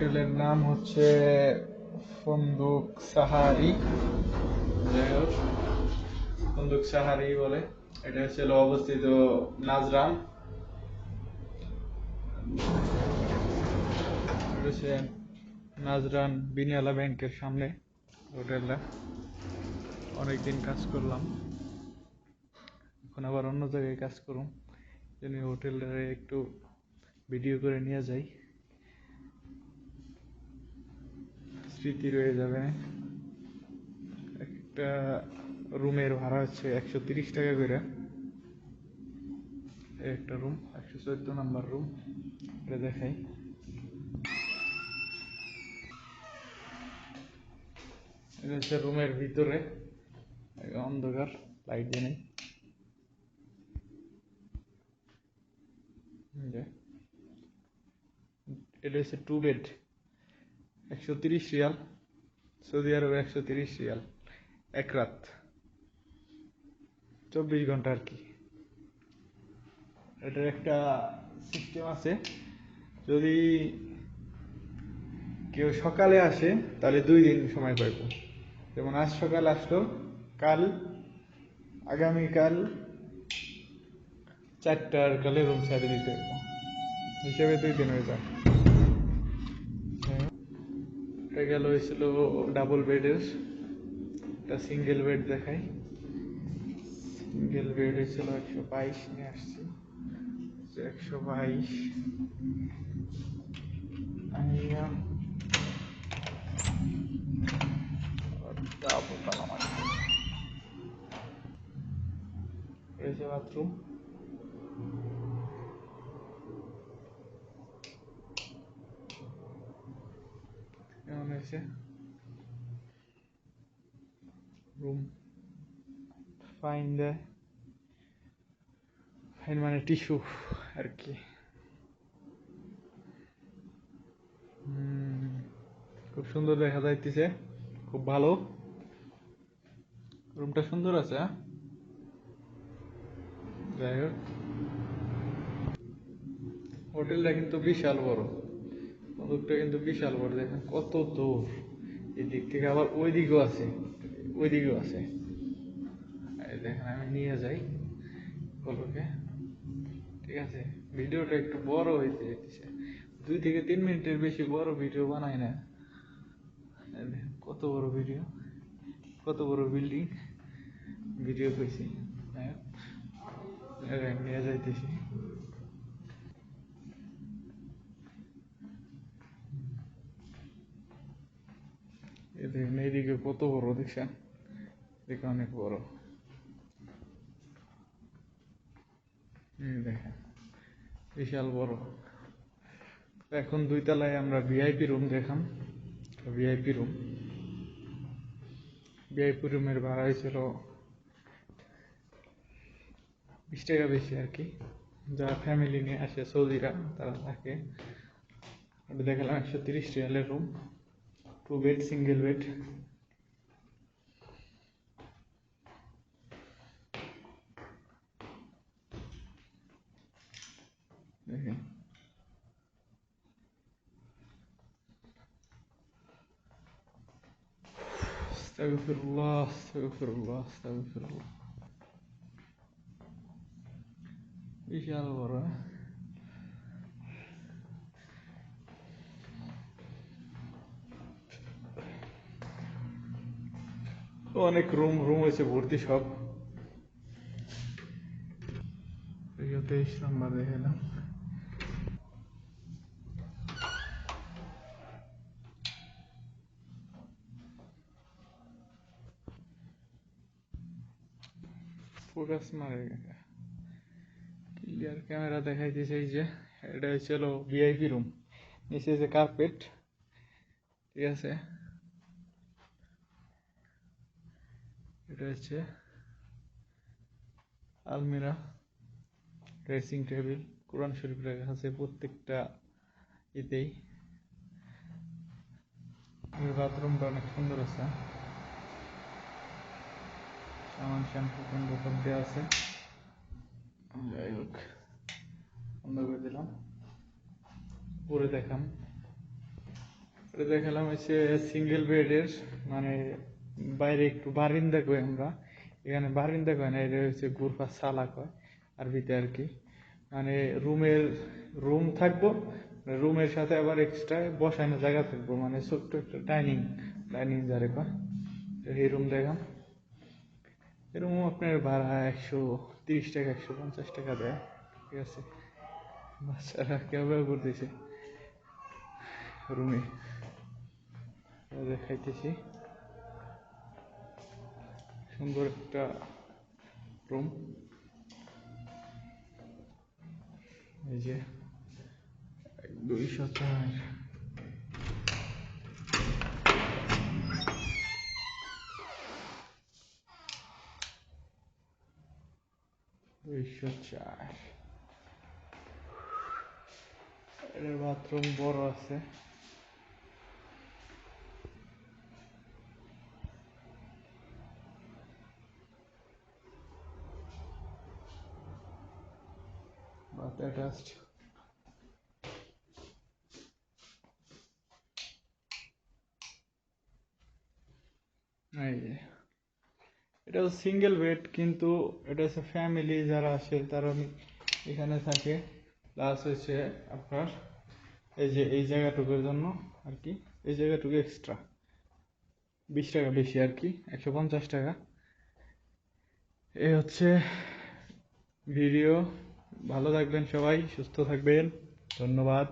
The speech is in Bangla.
হোটেলের নাম হচ্ছে ফন্দুক সাহারি। যাই হোক, ফন্দুক সাহারি বলে। এটা হচ্ছে অবস্থিত নাজরান। হচ্ছে নাজরান বিনিয়ালা ব্যাংকের সামনে হোটেলটা। অনেকদিন কাজ করলাম। এখন আবার অন্য জায়গায় কাজ করুন জন্য হোটেলটা একটু ভিডিও করে নিয়ে যাই। স্মৃতি রয়ে যাবে। একটা রুমের ভাড়া হচ্ছে একশো তিরিশ টাকা করে। একটা রুম, একশো চোদ্দ নাম্বার রুম। এটা দেখাই। এটা হচ্ছে রুমের ভিতরে। অন্ধকার লাইট দিয়ে নেই। এটা হচ্ছে টু বেড একশো তিরিশ রিয়াল, সৌদি আরবে একশো তিরিশ রিয়াল, এক রাত। চব্বিশ ঘণ্টা আর কি। এটার একটা সিস্টেম আছে, যদি কেউ সকালে আসে, তাহলে দুই দিন সময় পাইব। যেমন আজ সকাল আসলো, কাল, আগামীকাল চারটার কালে রুম ছাড়ে দিতে হিসেবে দুই দিন হয়ে যায় এটা গেল হয়েছিল ডাবল বেডের একটা সিঙ্গেল বেড দেখাই। সিঙ্গেল বেড হয়েছিল একশো বাইশ, নিয়ে আসছি। একশো বাইশ। বাথরুম হয়েছে। রুম ফাইন ফাইন মানে টিস্যু আর কি। খুব সুন্দর দেখা যাইতেছে। খুব ভালো। রুমটা সুন্দর আছে হ্যাঁ? যাই হোক। হোটেলটা কিন্তু বিশাল বড়। মন্দিরটা কিন্তু বিশাল বড়, দেখেন কত দূর এদিক থেকে আবার ওই দিকেও আছে ওই দিকেও আছে দেখেন আমি নিয়ে যাই কলকে। ঠিক আছে, ভিডিওটা একটু বড় হইতে যেতেছে দুই থেকে তিন মিনিটের বেশি বড় ভিডিও বানাই না। কত বড় ভিডিও, কত বড় বিল্ডিং ভিডিও হ্যাঁ নিয়ে যাইতেছি এই দেখেন এইদিকে কত বড় দেখছেন এদিকে অনেক বড়। দেখেন, বিশাল বড়। এখন দুই তলায় আমরা ভিআইপি রুম দেখাম। ভিআইপি রুম ভিআইপি রুমের ভাড়া হয়েছিল বিশ টাকা বেশি আর কি। যারা ফ্যামিলি নিয়ে আসে, সৌদিরা, তারা থাকে। দেখালাম একশো তিরিশ রিয়ালের room two bed single bed استغفر الله استغفر الله استغفر الله বিশাল বড় হ্যাঁ? অনেক রুম রুম হয়েছে ভর্তি সব তেইশ নাম্বার দেখালাম ফোকাস মারে। ক্লিয়ার ক্যামেরা দেখাইতেছে এই যে এটা হচ্ছে হলো ভিআইপি রুম নিচে যে কার্পেট ঠিক আছে? এটা হচ্ছে আলমিরা ড্রেসিং টেবিল কোরআন শরীফ রাখা আছে প্রত্যেকটা ইতেই। বাথরুমটা অনেক সুন্দর আছে। সামান শ্যাম্পু ট্যাম্পু সব দেওয়া আছে। যাই হোক। বন্ধ করে দিলাম। পরে দেখাম। পরে দেখালাম হচ্ছে সিঙ্গেল বেডের মানে বাইরে একটু বারিন্দা কই আমরা। এখানে বারিন্দা কয় না এটা হচ্ছে গুরফা সালা কয় আর ভিতরে আর কি। মানে রুমের রুম থাকব রুমের সাথে আবার এক্সট্রা বসানো জায়গা থাকব মানে ছোট্ট একটা ডাইনিং ডাইনিং যারে কয়। এই রুম দেখাম। এরকম আপনার ভাড়া একশো তিরিশ টাকা, একশো পঞ্চাশ টাকা দেয়। ঠিক আছে? বাচ্চারা কেউ কেউ করতেছে রুমে দেখাইতেছি সুন্দর একটা রুম। এই যে, এক দুইশো চার দুইশো চার এটার বাথরুম বড় আছে বাথ অ্যাটাচড এই যে এটা হচ্ছে সিঙ্গেল বেড কিন্তু এটা হচ্ছে ফ্যামিলি যারা আসে তারা এখানে থাকে। প্লাস হচ্ছে আপনার এই যে এই জায়গাটুকুর জন্য আর কি, এই জায়গাটুকু এক্সট্রা বিশ টাকা বেশি আর কি, একশো পঞ্চাশ টাকা। এই হচ্ছে ভিডিও ভালো থাকবেন সবাই, সুস্থ থাকবেন। ধন্যবাদ।